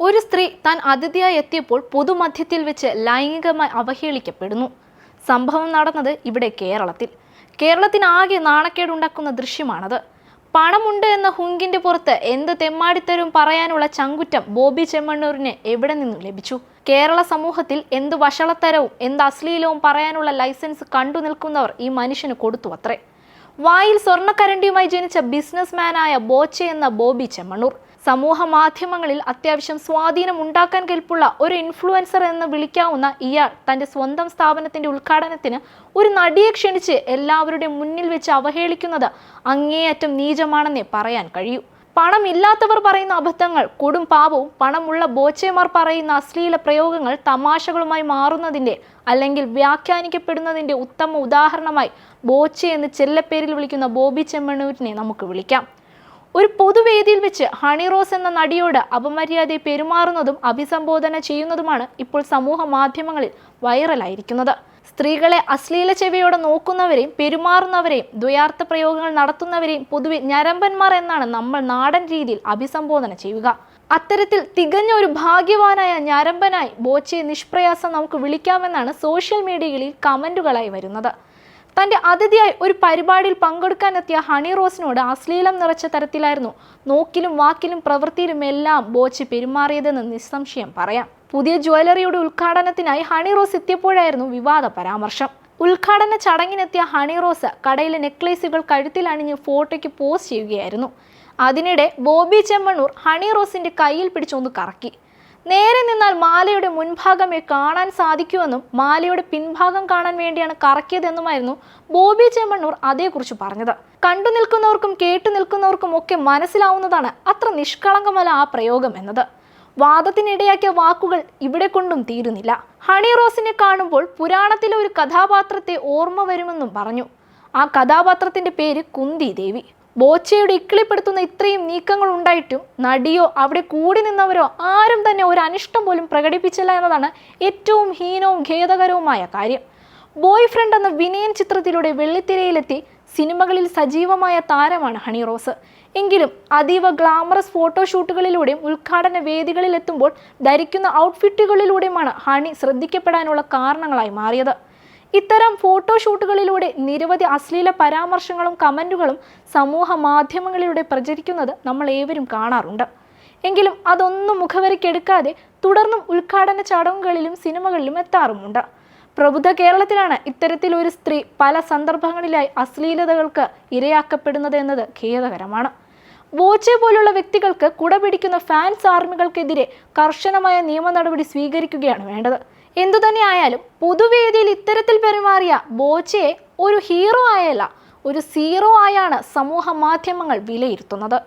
ഒരു സ്ത്രീ താൻ അതിഥിയായി എത്തിയപ്പോൾ പൊതുമധ്യത്തിൽ വെച്ച് ലൈംഗികമായി അവഹേളിക്കപ്പെടുന്നു. സംഭവം നടന്നത് ഇവിടെ കേരളത്തിൽ. കേരളത്തിനാകെ നാണക്കേടുണ്ടാക്കുന്ന ദൃശ്യമാണത്. പണമുണ്ട് എന്ന ഹുങ്കിന്റെ പുറത്ത് എന്ത് തെമ്മാടിത്തരും പറയാനുള്ള ചങ്കുറ്റം ബോബി ചെമ്മണ്ണൂരിന് എവിടെ നിന്നും ലഭിച്ചു? കേരള സമൂഹത്തിൽ എന്ത് വഷളത്തരവും എന്ത് അശ്ലീലവും പറയാനുള്ള ലൈസൻസ് കണ്ടു നിൽക്കുന്നവർ ഈ മനുഷ്യന് കൊടുത്തു അത്രേ വായിൽ സ്വർണക്കരണ്ടിയുമായി ജനിച്ച ബിസിനസ്മാനായ ബോച്ചെ എന്ന ബോബി ചെമ്മണ്ണൂർ. സമൂഹ മാധ്യമങ്ങളിൽ അത്യാവശ്യം സ്വാധീനം ഉണ്ടാക്കാൻ കെൽപ്പുള്ള ഒരു ഇൻഫ്ലുവൻസർ എന്ന് വിളിക്കാവുന്ന ഇയാൾ തന്റെ സ്വന്തം സ്ഥാപനത്തിന്റെ ഉദ്ഘാടനത്തിന് ഒരു നടിയെ ക്ഷണിച്ച് എല്ലാവരുടെയും മുന്നിൽ വെച്ച് അവഹേളിക്കുന്നത് അങ്ങേയറ്റം നീചമാണെന്നേ പറയാൻ കഴിയൂ. പണമില്ലാത്തവർ പറയുന്ന അബദ്ധങ്ങൾ കൊടും പാപവും പണമുള്ള ബോച്ചേമാർ പറയുന്ന അശ്ലീല പ്രയോഗങ്ങൾ തമാശകളുമായി മാറുന്നതിന്റെ അല്ലെങ്കിൽ വ്യാഖ്യാനിക്കപ്പെടുന്നതിന്റെ ഉത്തമ ഉദാഹരണമായി ബോച്ചെ എന്ന് ചെല്ലപ്പേരിൽ വിളിക്കുന്ന ബോബി ചെമ്മണൂരിനെ നമുക്ക് വിളിക്കാം. ഒരു പൊതുവേദിയിൽ വെച്ച് ഹണി റോസ് എന്ന നടിയോട് അപമര്യാദയെ പെരുമാറുന്നതും അഭിസംബോധന ചെയ്യുന്നതുമാണ് ഇപ്പോൾ സമൂഹ മാധ്യമങ്ങളിൽ വൈറലായിരിക്കുന്നത്. സ്ത്രീകളെ അശ്ലീല ചെവിയോടെ നോക്കുന്നവരെയും പെരുമാറുന്നവരെയും ദ്വയാർത്ഥ പ്രയോഗങ്ങൾ നടത്തുന്നവരെയും പൊതുവെ ഞരമ്പന്മാർ എന്നാണ് നമ്മൾ നാടൻ രീതിയിൽ അഭിസംബോധന ചെയ്യുക. അത്തരത്തിൽ തികഞ്ഞ ഒരു ഭാഗ്യവാനായ ഞരമ്പനായി ബോച്ചയെ നിഷ്പ്രയാസം നമുക്ക് വിളിക്കാമെന്നാണ് സോഷ്യൽ മീഡിയയിൽ കമന്റുകളായി വരുന്നത്. തന്റെ അതിഥിയായി ഒരു പരിപാടിയിൽ പങ്കെടുക്കാനെത്തിയ ഹണി റോസിനോട് അശ്ലീലം നിറച്ച തരത്തിലായിരുന്നു നോക്കിലും വാക്കിലും പ്രവൃത്തിയിലും എല്ലാം ബോച്ച് പെരുമാറിയതെന്ന് നിസ്സംശയം പറയാം. പുതിയ ജ്വല്ലറിയുടെ ഉദ്ഘാടനത്തിനായി ഹണി റോസ് എത്തിയപ്പോഴായിരുന്നു വിവാദ പരാമർശം. ഉദ്ഘാടന ചടങ്ങിനെത്തിയ ഹണി റോസ് കടയിലെ നെക്ലേസുകൾ കഴുത്തിൽ അണിഞ്ഞ് ഫോട്ടോയ്ക്ക് പോസ്റ്റ് ചെയ്യുകയായിരുന്നു. അതിനിടെ ബോബി ചെമ്മണ്ണൂർ ഹണി റോസിന്റെ കയ്യിൽ പിടിച്ചൊന്ന് കറക്കി. നേരെ നിന്നാൽ മാലയുടെ മുൻഭാഗമേ കാണാൻ സാധിക്കുമെന്നും മാലയുടെ പിൻഭാഗം കാണാൻ വേണ്ടിയാണ് കറക്കിയതെന്നുമായിരുന്നു ബോബി ചെമ്മണ്ണൂർ അതേക്കുറിച്ച് പറഞ്ഞത്. കണ്ടു നിൽക്കുന്നവർക്കും കേട്ടു നിൽക്കുന്നവർക്കും ഒക്കെ മനസ്സിലാവുന്നതാണ് അത്ര നിഷ്കളങ്കമല്ല ആ പ്രയോഗം എന്നത്. വാദത്തിനിടയാക്കിയ വാക്കുകൾ ഇവിടെ കൊണ്ടും തീരുന്നില്ല. ഹണി റോസിനെ കാണുമ്പോൾ പുരാണത്തിലെ ഒരു കഥാപാത്രത്തെ ഓർമ്മ വരുമെന്നും പറഞ്ഞു. ആ കഥാപാത്രത്തിന്റെ പേര് കുന്തി ദേവി. ബോച്ചയുടെ ഇക്കിളിപ്പെടുത്തുന്ന ഇത്രയും നീക്കങ്ങൾ ഉണ്ടായിട്ടും നടിയോ അവിടെ കൂടി നിന്നവരോ ആരും തന്നെ ഒരു അനിഷ്ടം പോലും പ്രകടിപ്പിച്ചില്ല എന്നതാണ് ഏറ്റവും ഹീനവും ഖേദകരവുമായ കാര്യം. ബോയ് ഫ്രണ്ട് എന്ന വിനയൻ ചിത്രത്തിലൂടെ വെള്ളിത്തിരയിലെത്തി സിനിമകളിൽ സജീവമായ താരമാണ് ഹണി റോസ്. എങ്കിലും അതീവ ഗ്ലാമറസ് ഫോട്ടോഷൂട്ടുകളിലൂടെയും ഉദ്ഘാടന വേദികളിലെത്തുമ്പോൾ ധരിക്കുന്ന ഔട്ട്ഫിറ്റുകളിലൂടെയുമാണ് ഹണി ശ്രദ്ധിക്കപ്പെടാനുള്ള കാരണങ്ങളായി മാറിയത്. ഇത്തരം ഫോട്ടോഷൂട്ടുകളിലൂടെ നിരവധി അശ്ലീല പരാമർശങ്ങളും കമന്റുകളും സമൂഹ മാധ്യമങ്ങളിലൂടെ പ്രചരിക്കുന്നത് നമ്മൾ ഏവരും കാണാറുണ്ട്. എങ്കിലും അതൊന്നും മുഖവരയ്ക്കെടുക്കാതെ തുടർന്നും ഉദ്ഘാടന ചടങ്ങുകളിലും സിനിമകളിലും എത്താറുമുണ്ട്. പ്രബുദ്ധ കേരളത്തിലാണ് ഇത്തരത്തിൽ ഒരു സ്ത്രീ പല സന്ദർഭങ്ങളിലായി അശ്ലീലതകൾക്ക് ഇരയാക്കപ്പെടുന്നത് എന്നത് ഖേദകരമാണ്. വോച്ചെ പോലുള്ള വ്യക്തികൾക്ക് കുടപിടിക്കുന്ന ഫാൻസ് ആർമികൾക്കെതിരെ കർശനമായ നിയമ നടപടി സ്വീകരിക്കുകയാണ് വേണ്ടത്. എന്തുതന്നെ ആയാലും പൊതുവേദിയിൽ ഇത്തരത്തിൽ പെരുമാറിയ ബോച്ചയെ ഒരു ഹീറോ ആയല്ല ഒരു സീറോ ആയാണ് സമൂഹ മാധ്യമങ്ങൾ വിലയിരുത്തുന്നത്.